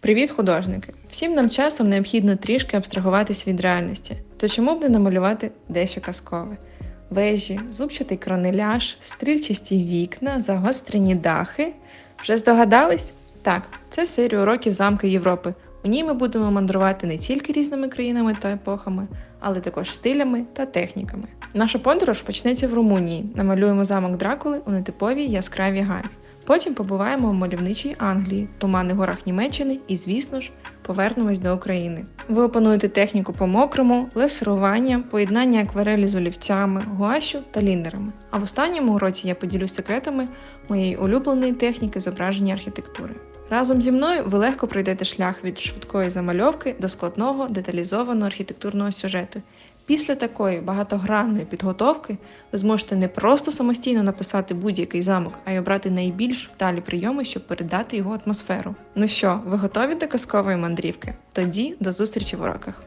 Привіт, художники! Всім нам часом необхідно трішки абстрагуватись від реальності. То чому б не намалювати дещо казкове? Вежі, зубчатий кронеляж, стрільчасті вікна, загострені дахи. Вже здогадались? Так, це серія уроків замки Європи. У ній ми будемо мандрувати не тільки різними країнами та епохами, але також стилями та техніками. Наша подорож почнеться в Румунії. Намалюємо замок Дракули у нетиповій яскравій гамі. Потім побуваємо в мальовничій Англії, туманних горах Німеччини і, звісно ж, повернемось до України. Ви опануєте техніку по мокрому, лесерування, поєднання акварелі з олівцями, гуащу та ліндерами. А в останньому уроці я поділюсь секретами моєї улюбленої техніки зображення архітектури. Разом зі мною ви легко пройдете шлях від швидкої замальовки до складного деталізованого архітектурного сюжету. Після такої багатогранної підготовки ви зможете не просто самостійно написати будь-який замок, а й обрати найбільш вдалі прийоми, щоб передати його атмосферу. Ну що, ви готові до казкової мандрівки? Тоді до зустрічі в уроках.